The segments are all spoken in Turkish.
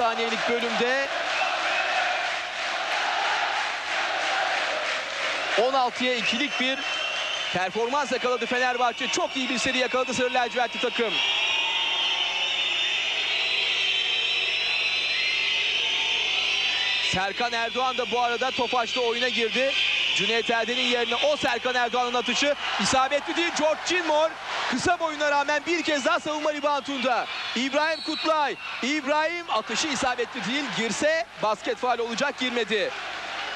saniyelik bölümde 16'ya 2'lik bir performans yakaladı Fenerbahçe. Çok iyi bir seri yakaladı Sarı Lacivertli takım. Serkan Erdoğan da bu arada Tofaş'ta oyuna girdi. Cüneyt Erden'in yerine o Serkan Erdoğan'ın atışı isabetli değil. George Gilmore kısa boyuna rağmen bir kez daha savunma ribantunda. İbrahim Kutlay. İbrahim atışı isabetli değil. Girse basket faal olacak girmedi.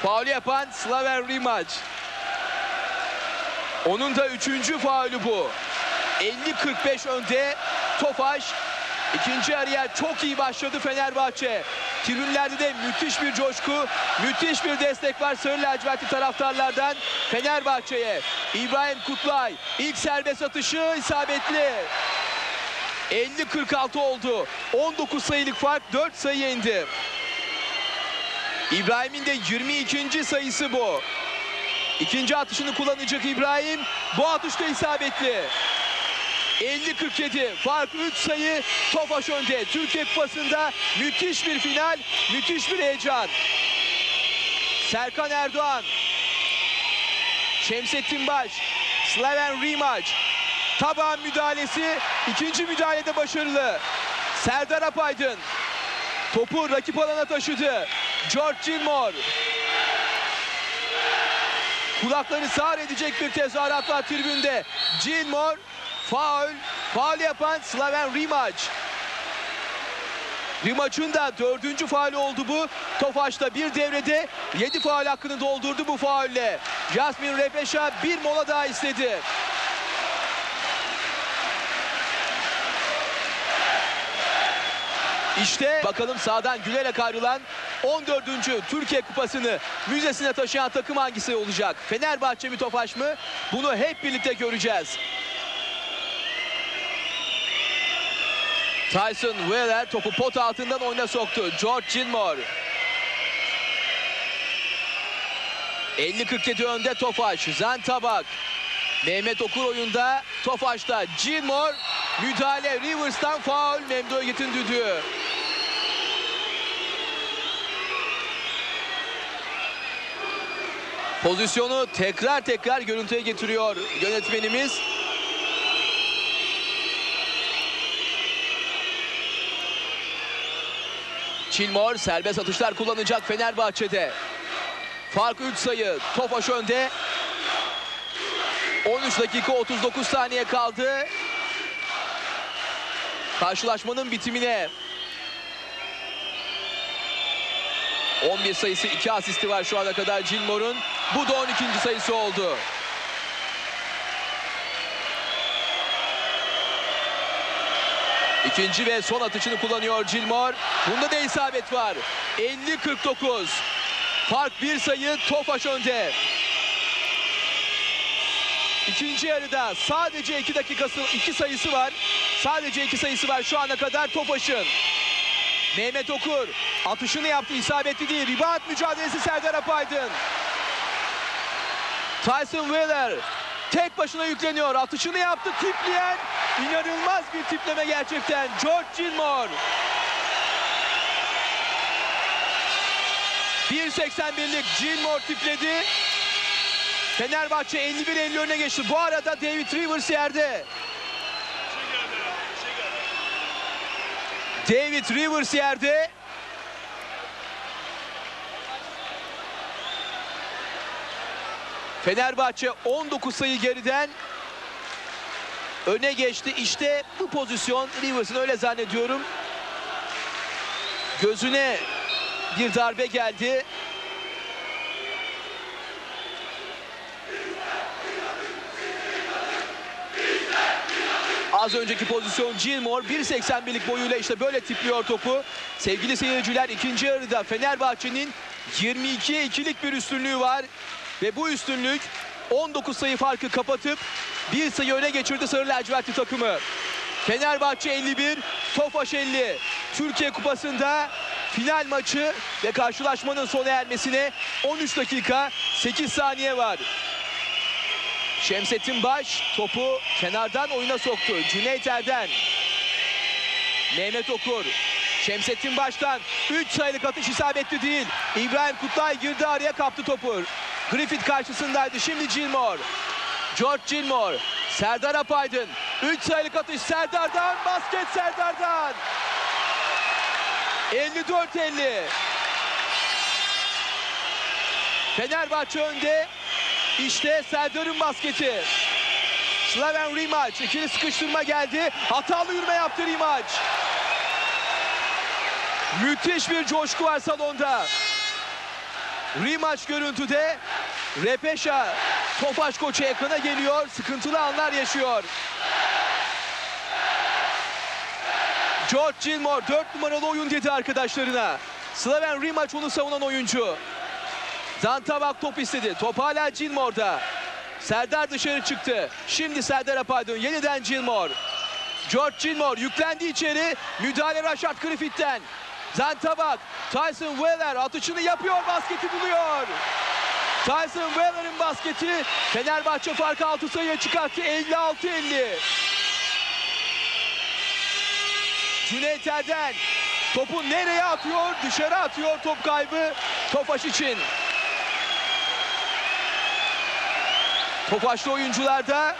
Faul yapan Slaven Rimac. Onun da üçüncü faulü bu. 50-45 önde Tofaş. İkinci yarıya çok iyi başladı Fenerbahçe. Tribünlerde de müthiş bir coşku, müthiş bir destek var Sarı lacivertli taraftarlardan Fenerbahçe'ye. İbrahim Kutlay ilk serbest atışı isabetli. 50-46 oldu. 19 sayılık fark 4 sayı indi. İbrahim'in de 22. sayısı bu. İkinci atışını kullanacak İbrahim. Bu atışta isabetli. 50-47 fark 3 sayı Tofaş önde. Türkiye Kupası'nda müthiş bir final, müthiş bir heyecan. Serkan Erdoğan, Şemsettin Baş, Slaven Rimac. Taban müdahalesi ikinci müdahalede başarılı. Serdar Apaydın topu rakip alana taşıdı. George Gilmore kulakları sağır edecek bir tezahürat var tribünde. Gilmore faul, faul yapan Slaven Rimac. Rimac'ın da dördüncü faali oldu bu. Tofaş'ta bir devrede 7 faal hakkını doldurdu bu faulle. Jasmin Repeşa bir mola daha istedi. İşte bakalım sağdan gülerek ayrılan 14. Türkiye Kupası'nı müzesine taşıyan takım hangisi olacak? Fenerbahçe mi Tofaş mı? Bunu hep birlikte göreceğiz. Tyson Wheeler topu pot altından oyuna soktu. George Gilmore. 50-47 önde Tofaş. Zen Tabak. Mehmet Okur oyunda. Tofaş'ta Gilmore. Müdahale Rivers'tan faul. Memdu Öget'in düdüğü. Pozisyonu tekrar tekrar görüntüye getiriyor yönetmenimiz. Çilmor serbest atışlar kullanacak Fenerbahçe'de. Fark 3 sayı. Tofaş önde. 13 dakika 39 saniye kaldı. Karşılaşmanın bitimine. 11 sayısı 2 asisti var şu ana kadar Gilmore'un. Bu da 12. sayısı oldu. İkinci ve son atışını kullanıyor Gilmore. Bunda da isabet var. 50-49. Fark bir sayı Tofaş önde. İkinci yarıda sadece iki dakikası, iki sayısı var. Sadece iki sayısı var şu ana kadar Tofaş'ın. Mehmet Okur atışını yaptı isabetli değil. Rebound mücadelesi Serdar Apaydın. Tyson Wheeler tek başına yükleniyor. Atışını yaptı tipleyen inanılmaz bir tipleme gerçekten. George Gilmore. 1.81'lik Gilmore tipledi. Fenerbahçe 51-50 öne geçti. Bu arada David Rivers yerde. David Rivers yerde. Fenerbahçe 19 sayı geriden öne geçti. İşte bu pozisyon Rivers'ın öyle zannediyorum. Gözüne bir darbe geldi. Az önceki pozisyon Gilmore 1.81'lik boyuyla işte böyle tipliyor topu. Sevgili seyirciler ikinci yarıda Fenerbahçe'nin 22'ye 2'lik bir üstünlüğü var. Ve bu üstünlük 19 sayı farkı kapatıp bir sayı öne geçirdi Sarı Lacivertli takımı. Fenerbahçe 51, Tofaş 50. Türkiye Kupası'nda final maçı ve karşılaşmanın sona ermesine 13 dakika 8 saniye var. Şemsettin Baş topu kenardan oyuna soktu. Cüneyt Erden. Mehmet Okur. Şemsettin Baş'tan 3 sayılık atış isabetli değil. İbrahim Kutlay girdi araya kaptı topu. Griffith karşısındaydı. Şimdi Gilmore. George Gilmore. Serdar Apaydın. 3 sayılık atış Serdar'dan. Basket Serdar'dan. 54-50. Fenerbahçe önde. İşte Serdar'ın basketi. Slaven Rimac. ikili sıkıştırma geldi. Hatalı yürüme yaptı Rimac. Müthiş bir coşku var salonda. Rimac görüntüde. Repeşa Tofaş koçu ekrana geliyor. Sıkıntılı anlar yaşıyor. George Gilmore 4 numaralı oyun dedi arkadaşlarına. Slaven Rimac onu savunan oyuncu. Zantabak top istedi. Top hala Gilmore'da. Serdar dışarı çıktı. Şimdi Serdar Apaydın. Yeniden Gilmore. George Gilmore yüklendi içeri. Müdahale Rashad Griffith'ten. Zantabak. Tyson Weller atışını yapıyor. Basketi buluyor. Tyson Weller'ın basketi Fenerbahçe farkı 6 sayıya çıkarttı. 56-50. Cüneyt Erden topu nereye atıyor? Dışarı atıyor top kaybı Tofaş için. Tofaşlı oyuncularda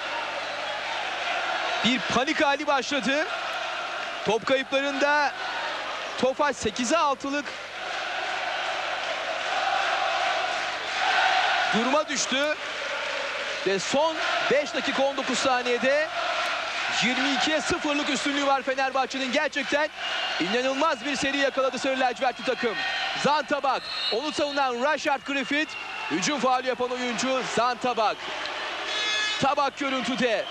bir panik hali başladı. Top kayıplarında Tofaş 8'e 6'lık duruma düştü. Ve son 5 dakika 19 saniyede 22'ye 0'lık üstünlüğü var Fenerbahçe'nin. Gerçekten inanılmaz bir seri yakaladı Sarı Lacivertli takım. Zantabak, onu savunan Rashard Griffith, hücum faali yapan oyuncu Zantabak. Tabak görüntüde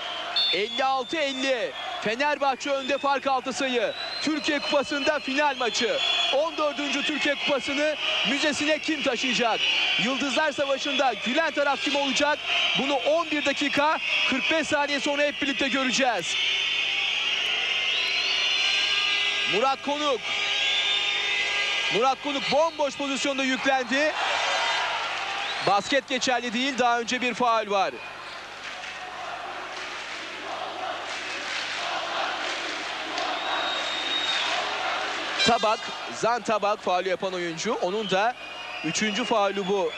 56-50. Fenerbahçe önde fark 6 sayı. Türkiye Kupası'nda final maçı. 14. Türkiye Kupası'nı müzesine kim taşıyacak? Yıldızlar Savaşı'nda gülen taraf kim olacak? Bunu 11 dakika 45 saniye sonra hep birlikte göreceğiz. Murat Konuk. Murat Konuk bomboş pozisyonda yüklendi. Basket geçerli değil. Daha önce bir faul var. Tabak, Zan Tabak faulü yapan oyuncu. Onun da üçüncü faulü bu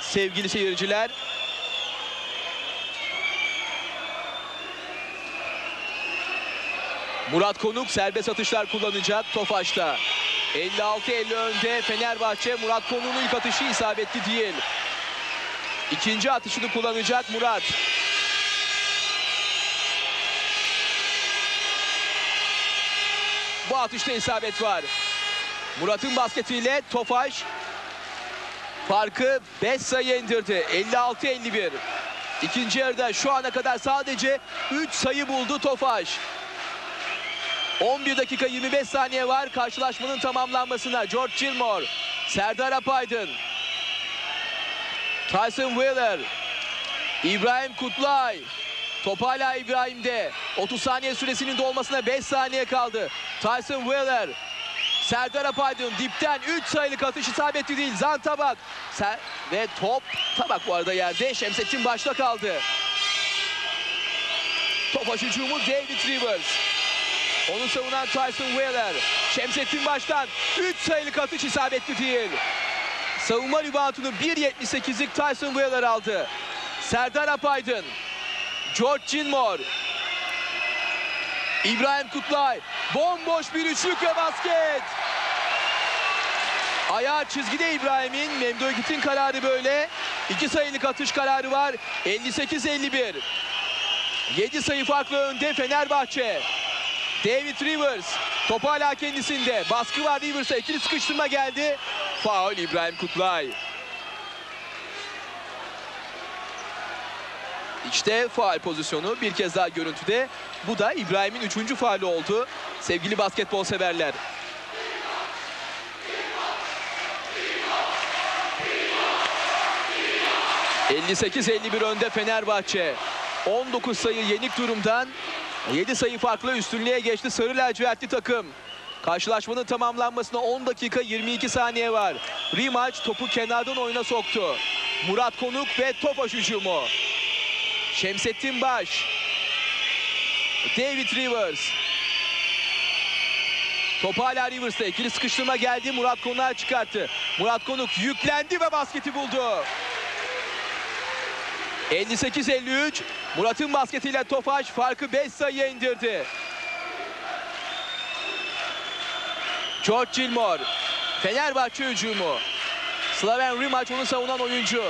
sevgili seyirciler. Murat Konuk serbest atışlar kullanacak Tofaş'ta. 56-50 önde Fenerbahçe. Murat Konuk'un ilk atışı isabetli değil. İkinci atışını kullanacak Murat. Bu atışta isabet var. Murat'ın basketiyle Tofaş farkı 5 sayı indirdi. 56-51. İkinci yarıda şu ana kadar sadece 3 sayı buldu Tofaş. 11 dakika 25 saniye var karşılaşmanın tamamlanmasına. George Gilmore, Serdar Apaydın, Tyson Wheeler, İbrahim Kutlay. Top hala İbrahim'de. 30 saniye süresinin dolmasına 5 saniye kaldı. Tyson Wheeler, Serdar Apaydın dipten 3 sayılık atış isabetli değil. Zan Tabak Ser ve top Tabak bu arada yerde. Şemsettin başta kaldı. Topaş hücumu David Rivers. Onu savunan Tyson Wheeler. Şemsettin baştan 3 sayılık atış isabetli değil. Savunma ribantını 1.78'lik Tyson Wheeler aldı. Serdar Apaydın. George Gilmore. İbrahim Kutlay. Bomboş bir üçlük ve basket. Ayağı çizgide İbrahim'in. Memduh Git'in kararı böyle. İki sayılık atış kararı var. 58-51. 7 sayı farklı önde Fenerbahçe. David Rivers. Top hala kendisinde. Baskı var Rivers'a. İkili sıkıştırma geldi. Faul İbrahim Kutlay. İşte faal pozisyonu bir kez daha görüntüde. Bu da İbrahim'in üçüncü faali oldu. Sevgili basketbol severler. ...58-51 önde Fenerbahçe. 19 sayı yenik durumdan 7 sayı farklı üstünlüğe geçti Sarı lacivertli takım. Karşılaşmanın tamamlanmasına 10 dakika 22 saniye var. Rimaç topu kenardan oyuna soktu. Murat Konuk ve Topaş hücumu. Şemsettin Baş. David Rivers. Top hala Rivers'ta. İkili sıkıştırma geldi. Murat Konuk'a çıkarttı. Murat Konuk yüklendi ve basketi buldu. 58-53. Murat'ın basketiyle Tofaş farkı 5 sayıya indirdi. George Gilmore. Fenerbahçe hücumu. Slaven Rimac onu savunan oyuncu.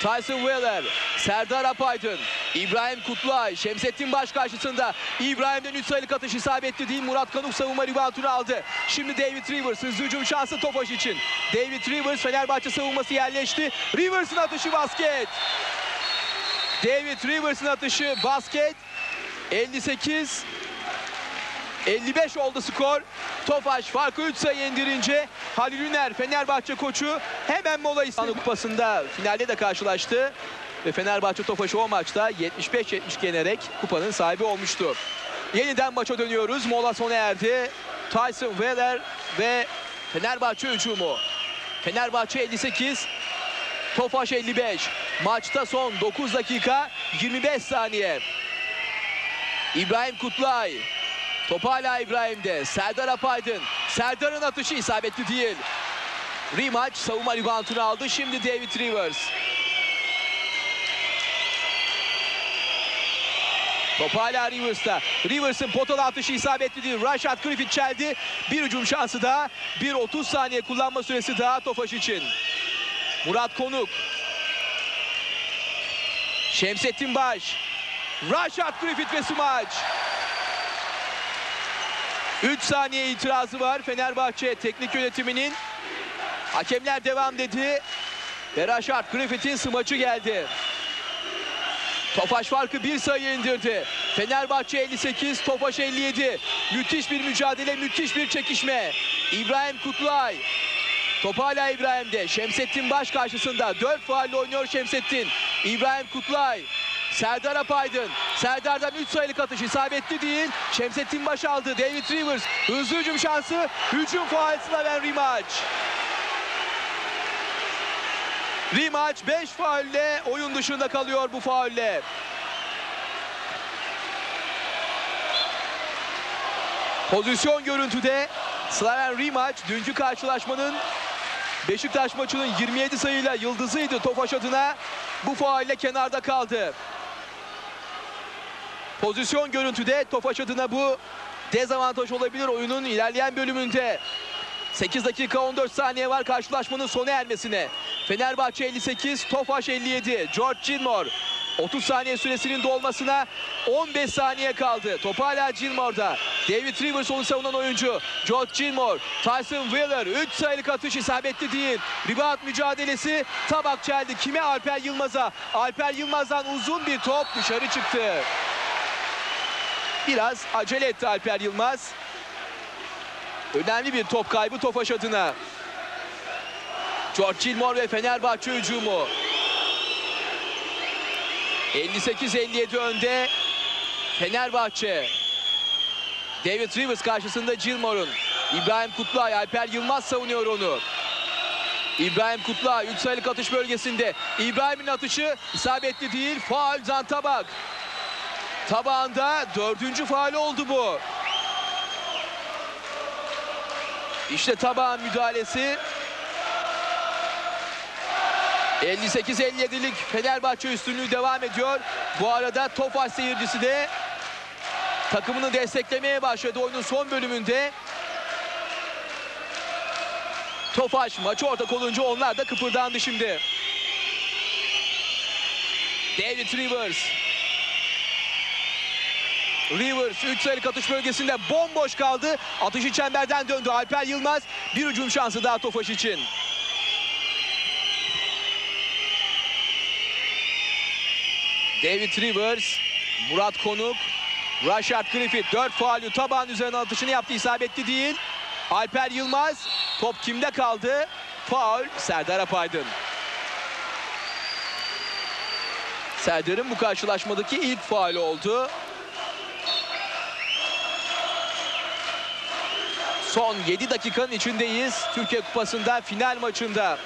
Tyson Wheeler, Serdar Apaydın, İbrahim Kutlay, Şemsettin Baş karşısında İbrahim'den 3 sayılık atış isabetli değil. Murat Kanuk savunma ribantını aldı. Şimdi David Rivers hızlı hücum şansı Tofaş için. David Rivers Fenerbahçe savunması yerleşti. Rivers'ın atışı basket. David Rivers'ın atışı basket. 58 55 oldu skor. Tofaş farkı 3 sayı indirince Halil Üner Fenerbahçe koçu hemen mola istedi. Kupasında finalde de karşılaştı. Ve Fenerbahçe Tofaş'ı o maçta 75-70 yenerek kupanın sahibi olmuştu. Yeniden maça dönüyoruz. Mola sona erdi. Tyson Weller ve Fenerbahçe hücumu. Fenerbahçe 58, Tofaş 55. Maçta son 9 dakika 25 saniye. İbrahim Kutlay. Top hala İbrahim'de. Serdar Apaydın. Serdar'ın atışı isabetli değil. Rematch savunma ribantını aldı. Şimdi David Rivers. Top hala Rivers'ta. Rivers'ın potalı atışı isabetli değil. Rashad Griffith çeldi. Bir hücum şansı daha. Bir 30 saniye kullanma süresi daha Tofaş için. Murat Konuk. Şemsettin Baş. Rashad Griffith ve smaç. 3 saniye itirazı var Fenerbahçe teknik yönetiminin. Hakemler devam dedi. Ve Rashad Griffith'in smaçı geldi. Tofaş farkı bir sayı indirdi. Fenerbahçe 58, Tofaş 57. Müthiş bir mücadele, müthiş bir çekişme. İbrahim Kutlay. Top hala İbrahim'de. Şemsettin Baş karşısında. 4 faulle oynuyor Şemsettin. İbrahim Kutlay. Serdar Apaydın. Serdar'dan 3 sayılık atış isabetli değil. Şemsettin Baş aldı. David Rivers. Hızlı hücum şansı. Hücum faal Slaven Rimac. Rimac 5 faulle oyun dışında kalıyor bu faulle. Pozisyon görüntüde Slaven Rimac dünkü karşılaşmanın Beşiktaş maçının 27 sayıyla yıldızıydı Tofaş adına. Bu faulle kenarda kaldı. Pozisyon görüntüde Tofaş adına bu dezavantaj olabilir oyunun ilerleyen bölümünde. 8 dakika 14 saniye var karşılaşmanın sona ermesine. Fenerbahçe 58, Tofaş 57. George Gilmore 30 saniye süresinin dolmasına 15 saniye kaldı. Top hala Gilmore'da. David Rivers onu savunan oyuncu. George Gilmore, Tyson Wheeler 3 sayılık atış isabetli değil. Rebound mücadelesi tabak çeldi. Kime? Alper Yılmaz'a. Alper Yılmaz'dan uzun bir top dışarı çıktı. Biraz acele etti Alper Yılmaz. Önemli bir top kaybı Tofaş adına. George Gilmore ve Fenerbahçe hücumu. 58-57 önde Fenerbahçe. David Rivers karşısında Gilmore'un. İbrahim Kutlay, Alper Yılmaz savunuyor onu. İbrahim Kutlay 3 sayılık atış bölgesinde. İbrahim'in atışı isabetli değil. Faul Can Tabak. Tabağında dördüncü faul oldu bu. İşte tabağın müdahalesi. 58-57'lik Fenerbahçe üstünlüğü devam ediyor. Bu arada Tofaş seyircisi de takımını desteklemeye başladı oyunun son bölümünde. Tofaş maçı ortak olunca onlar da kıpırdandı şimdi. David Rivers. Rivers 3 sayılık atış bölgesinde bomboş kaldı. Atışı çemberden döndü Alper Yılmaz. Bir hücum şansı daha Tofaş için. David Rivers, Murat Konuk, Rashard Griffith 4 faulü tabağın üzerine atışını yaptı isabetli değil. Alper Yılmaz top kimde kaldı? Faul Serdar Apaydın. Serdar'ın bu karşılaşmadaki ilk faul oldu. Son 7 dakikanın içindeyiz. Türkiye Kupası'nda final maçında.